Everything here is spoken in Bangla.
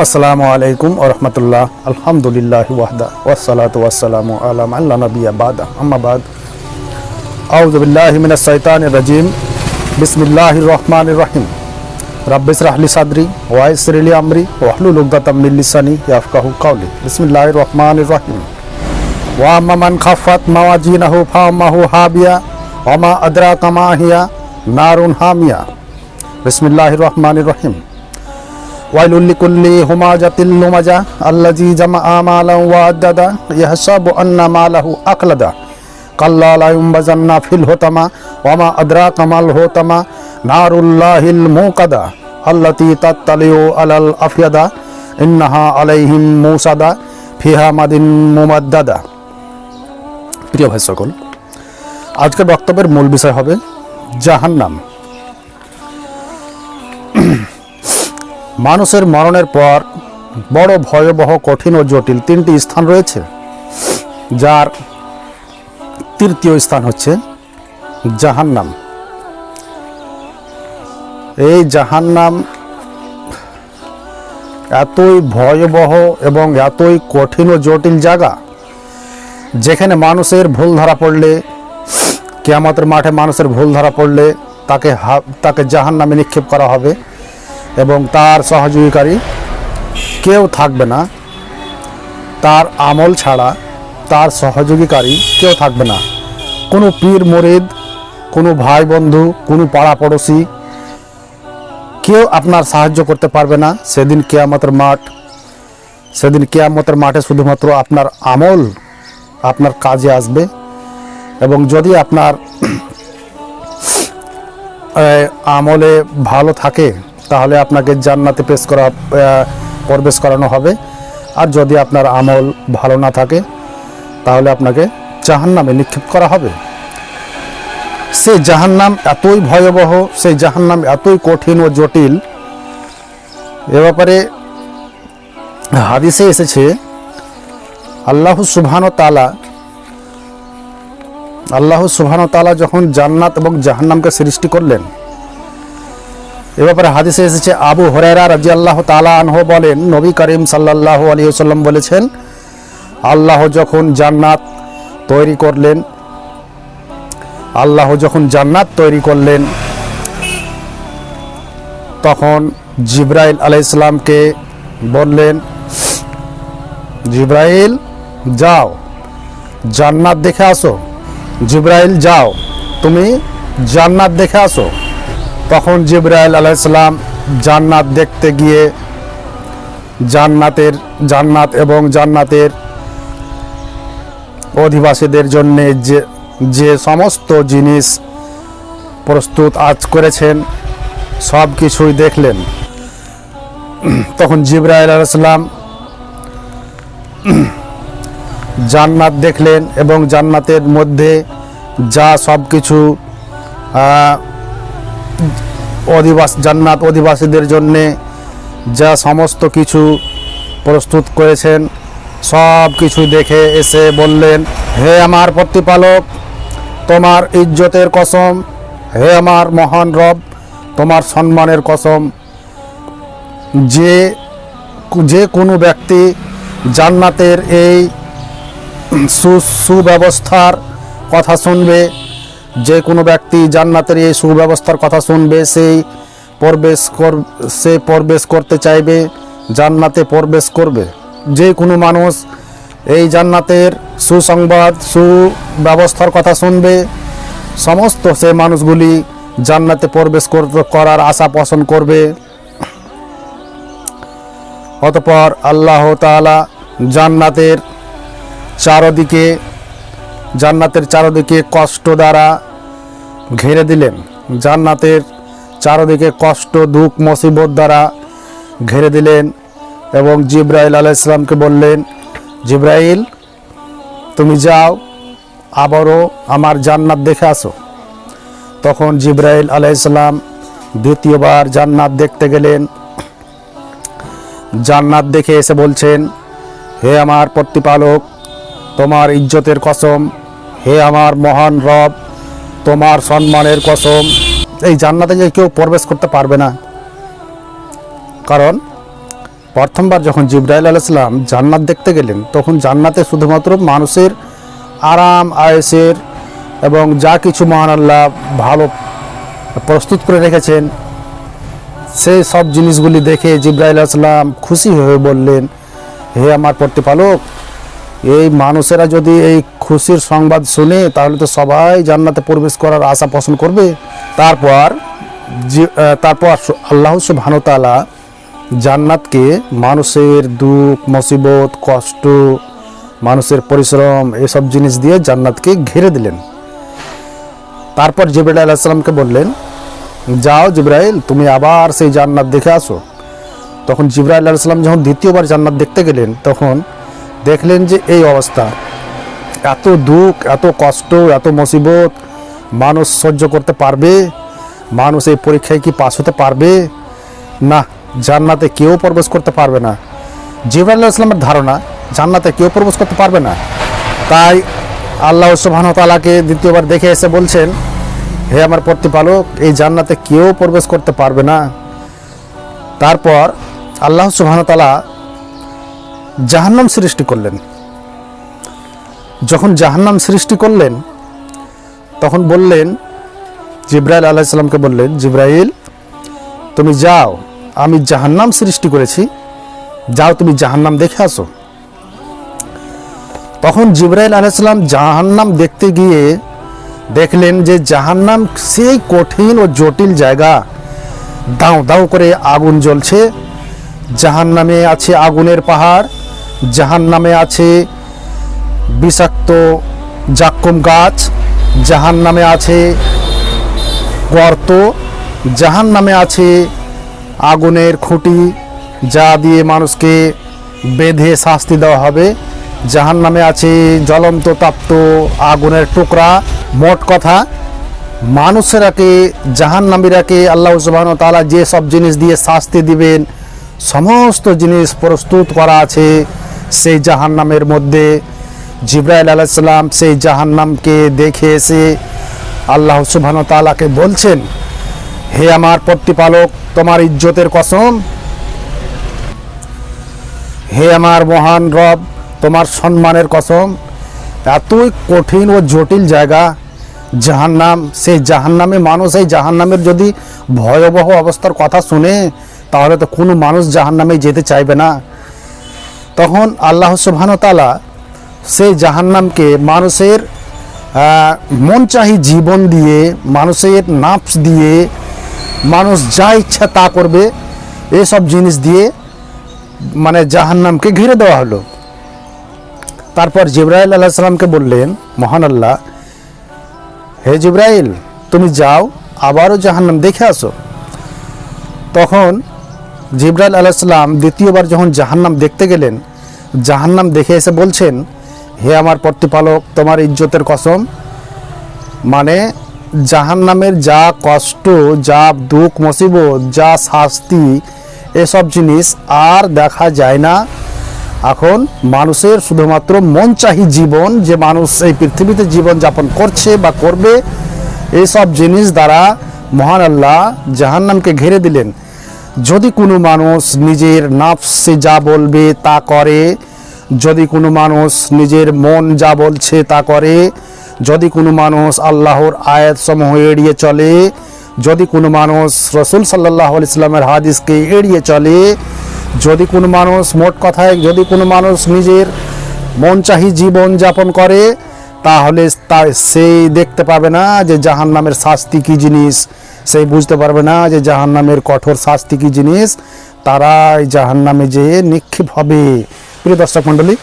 আসসালামু আলাইকুম ওরহমতুল্লাহ আলহামদুলিল্লাহ ওয়াহদা ওয়াসালাতু ওয়াসালামু আলা আল্লাহ নবিয়া বাদা আম্মা বাদ আউযু বিল্লাহি মিনাশ শাইতানির রাজিম বিসমিল্লাহির রহমানির রহিম রাব্বিস রাহলি সাদরি ওয়া ইয়াসসির লি আমরি ওয়াহলুল উকদাতাম মিন লিসানি ইয়াফকাহু কাওলি বিসমিল্লাহির রহমানির রহিম ওয়া আম্মা মান খাফাত মাওয়াজিনাহু ফামাহু হাবিয়া ওয়া মা আদরাকা মা হিয়া নারুন হামিয়া বিসমিল্লাহির রহমানির রহিম ওয়াইলুল লিকুল্লি হুমাজাতিল লুমাজা আল্লাজি জামা আমালা ওয়াদাদা ইয়াহসাবু আন্না মালাহু আকলাদা কাল্লা লা ইউমবাজান্না ফিল হোতামা ওয়ামা আদরাকা মাল হোতামা নারুল্লাহিল মুকাদা আল্লাতি তাত্তালিউ আলাল আফিয়াদা ইন্নাহা আলাইহিম মুসাদা ফিহা মাদিন মুমাদ্দাদা প্রিয় ভাই সকল, আজকের বক্তব্যের মূল বিষয় হবে জাহান্নাম। মানুষের মরণের পর বড় ভয়াবহ, কঠিন ও জটিল তিনটি স্থান রয়েছে, যার তৃতীয় স্থান হচ্ছে জাহান্নাম। এই জাহান্নাম এতই ভয়াবহ এবং এতই কঠিন ও জটিল জায়গা, যেখানে মানুষের ভুল ধরা পড়লে, কেয়ামতের মাঠে মানুষের ভুল ধরা পড়লে তাকে তাকে জাহান্নামে নিক্ষেপ করা হবে। এবং তার সহযোগীকারী কেউ থাকবে না। তার আমল ছাড়া তার সহযোগীকারী কেউ থাকবে না। কোনো পীর মরিদ, কোনো ভাই বন্ধু, কোনো পাড়া পড়োশি কেউ আপনার সাহায্য করতে পারবে না। সেদিন কেয়ামতের মাঠ, সেদিন কেয়ামতের মাঠে শুধুমাত্র আপনার আমল, আপনার কাজে আসবে এবং যদি আপনার আমলে ভালো থাকে তাহলে আপনাকে জান্নাতে পেশ করা প্রবেশ করানো হবে। আর যদি আপনার আমল ভালো না থাকে, তাহলে আপনাকে জাহান্নামে নিক্ষেপ করা হবে। সেই জাহান্নাম এতই ভয়াবহ, সেই জাহান্নাম এতই কঠিন ও জটিল। এ ব্যাপারে হাদিসে এসেছে, আল্লাহ সুবহান তালা আল্লাহ সুবহান তালা যখন জান্নাত এবং জাহান্নামকে সৃষ্টি করলেন এ ব্যাপারে হাদিসে এসেছে, আবু হরেরা রাজি আল্লাহ তালা আনহ বলেন, নবী করিম সাল্লাহ আলী সাল্লাম বলেছেন, আল্লাহ যখন জান্নাত তৈরি করলেন, আল্লাহ যখন জান্নাত তৈরি করলেন, তখন জিব্রাইল আলাইসালামকে বললেন, জিব্রাইল যাও, জান্নাত দেখে আসো, জিব্রাইল যাও, তুমি জান্নাত দেখে আসো। তখন জিব্রাইল আলাইসালাম জান্নাত দেখতে গিয়ে জান্নাতের, জান্নাত এবং জান্নাতের অধিবাসীদের জন্য যে যে সমস্ত জিনিস প্রস্তুত আজ করেছেন, সব কিছুই দেখলেন। তখন জিব্রাইল আলাইসালাম জান্নাত দেখলেন এবং জান্নাতের মধ্যে যা সব কিছু অধিবাস, জান্নাত অধিবাসীদের জন্যে যা সমস্ত কিছু প্রস্তুত করেছেন, সব কিছু দেখে এসে বললেন, হে আমার প্রতিপালক, তোমার ইজ্জতের কসম, হে আমার মহান রব, তোমার সম্মানের কসম। যে যে কোনো ব্যক্তি জান্নাতের এই সুব্যবস্থার কথা শুনবে যে কোনো ব্যক্তি জান্নাতের এই সুব্যবস্থার কথা শুনবে, সেই প্রবেশ কর, সে প্রবেশ করতে চাইবে, জান্নাতে প্রবেশ করবে। যে কোনো মানুষ এই জান্নাতের সুসংবাদ, সুব্যবস্থার কথা শুনবে, সমস্ত সে মানুষগুলি জান্নাতে প্রবেশ কর- করার আশা পোষণ করবে। অতপর আল্লাহ তাআলা জান্নাতের চারদিকে জান্নাতের চারদিকে কষ্ট দ্বারা ঘিরে দিলেন। জান্নাতের চারদিকে কষ্ট, দুঃখ, মুসিবত দ্বারা ঘিরে দিলেন এবং জিব্রাইল আলাহ ইসলামকে বললেন, জিব্রাইল, তুমি যাও, আবারও আমার জান্নাত দেখে আসো। তখন জিব্রাইল আলাহ ইসলাম দ্বিতীয়বার জান্নাত দেখতে গেলেন। জান্নাত দেখে এসে বলছেন, হে আমার প্রতিপালক, তোমার ইজ্জতের কসম হে আমার মহান রব, তোমার সম্মানের কসম। এই জান্নাতে যে কেউ প্রবেশ করতে পারবে না। কারণ, প্রথমবার যখন জিব্রাইল আলাইসালাম জান্নাত দেখতে গেলেন, তখন জান্নাতে শুধুমাত্র মানুষের আরাম, আয়েসের এবং যা কিছু মহান আল্লাহ ভালো প্রস্তুত করে রেখেছেন সেই সব জিনিসগুলি দেখে জিব্রাইল আসলাম খুশি হয়ে বললেন, হে আমার প্রতিপালক, এই মানুষেরা যদি এই খুশির সংবাদ শুনে তাহলে তো সবাই জান্নাতে প্রবেশ করার আশা পোষণ করবে। তারপর আহ, তারপর আল্লাহ সুবহানতালা জান্নাতকে মানুষের দুঃখ মুসিবত কষ্ট মানুষের পরিশ্রম এসব জিনিস দিয়ে জান্নাতকে ঘিরে দিলেন। তারপর জিব্রাইল আলাইসাল্লামকে বললেন যাও জিব্রাইল তুমি আবার সেই জান্নাত দেখে আসো। তখন জিব্রাইল আলাইসাল্লাম যখন দ্বিতীয়বার জান্নাত দেখতে গেলেন তখন দেখলেন যে এই অবস্থা। এত দুঃখ, এত কষ্ট, এত মুসিবত মানুষ সহ্য করতে পারবে? মানুষ এই পরীক্ষায় কি পাস হতে পারবে? না, জান্নাতে কেউ প্রবেশ করতে পারবে না। জিব্রাইল ইসলামের ধারণা, জান্নাতে কেউ প্রবেশ করতে পারবে না। তাই আল্লাহ সুবহান তালাকে দ্বিতীয়বার দেখে এসে বলছেন, হে আমার প্রতিপালক, এই জান্নাতে কেউ প্রবেশ করতে পারবে না। তারপর আল্লাহ সুবহান তালা জাহান্নাম সৃষ্টি করলেন। যখন জাহান্নাম সৃষ্টি করলেন, তখন বললেন, জিব্রাইল আলাইসাল্লামকে বললেন, জিব্রাইল, তুমি যাও, আমি জাহান্নাম সৃষ্টি করেছি, যাও তুমি জাহান্নাম দেখে আসো। তখন জিব্রাইল আলাইসাল্লাম জাহান্নাম দেখতে গিয়ে দেখলেন যে জাহান্নাম সেই কঠিন ও জটিল জায়গা। দাও দাও করে আগুন জ্বলছে। জাহান্নামে আছে আগুনের পাহাড়, জাহান্নামে আছে বিষাক্ত জাক্কুম গাছ, জাহান্নামে আছে গর্ত জাহান নামে আছে আগুনের খুঁটি, যা দিয়ে মানুষকে বেঁধে শাস্তি দেওয়া হবে। জাহান নামে আছে জ্বলন্ত তাপ্ত আগুনের টুকরা। মোট কথা, মানুষেরাকে জাহান নামীরাকে আল্লাহ সুবাহন তালা যে সব জিনিস দিয়ে শাস্তি দিবেন, সমস্ত জিনিস প্রস্তুত করা আছে সেই জাহান নামের মধ্যে। জিব্রাইল আলাইসাল্লাম সেই জাহান্নামকে দেখে এসে আল্লাহ সুবহান তালাকে বলছেন, হে আমার প্রতিপালক, তোমার ইজ্জতের কসম। হে আমার মহান রব, তোমার সম্মানের কসম। এতই কঠিন ও জটিল জায়গা, জাহান্নাম, সেই জাহান্নামে মানুষ, এই জাহান্নামের যদি ভয়াবহ অবস্থার কথা শুনে, তাহলে তো কোনো মানুষ জাহান্নামে যেতে চাইবে না। তখন আল্লাহ সুবহান তালা সেই জাহান্নামকে মানুষের মন চাহি জীবন দিয়ে, মানুষের নাফস দিয়ে, মানুষ যা ইচ্ছা তা করবে, এসব জিনিস দিয়ে মানে জাহান্নামকে ঘিরে দেওয়া হলো। তারপর জিব্রাইল আল্লাহ সাল্লামকে বললেন, মহান আল্লাহ, হে জিব্রাইল, তুমি যাও, আবারও জাহান্নাম দেখে আসো। তখন জিব্রাইল আলাইসাল্লাম দ্বিতীয়বার যখন জাহান্নাম দেখতে গেলেন, জাহান্নাম দেখে এসে বলছেন হে আমার প্রতিপালক, তোমার ইজ্জতের কসম। মানে জাহান্নামের যা কষ্ট, যা দুঃখ, মুসিবত, যা শাস্তি, এসব জিনিস আর দেখা যায় না। এখন মানুষের শুধুমাত্র মন চাহি জীবন, যে মানুষ এই পৃথিবীতে জীবন যাপন করছে বা করবে এইসব জিনিস দ্বারা মহান আল্লাহ জাহান্নামকে ঘিরে দিলেন। যদি কোনো মানুষ নিজের নাফসে যা বলবে তা করে যদি কোনো মানুষ নিজের মন যা বলছে তা করে, যদি কোনো মানুষ আল্লাহর আয়াত সমূহ এড়িয়ে চলে, যদি কোনো মানুষ রসুল সাল্লাহ ইসলামের হাদিসকে এড়িয়ে চলে, যদি কোনো মানুষ মোট কথায় যদি কোনো মানুষ নিজের মন চাহি জীবন যাপন করে, তাহলে তা সেই দেখতে পাবে না যে জাহান নামের শাস্তি কী জিনিস। সেই বুঝতে পারবে না যে জাহান নামের কঠোর শাস্তি কী জিনিস। তারা জাহান নামে যেয়ে নিক্ষেপ হবে। প্রিয় দর্শক মণ্ডলী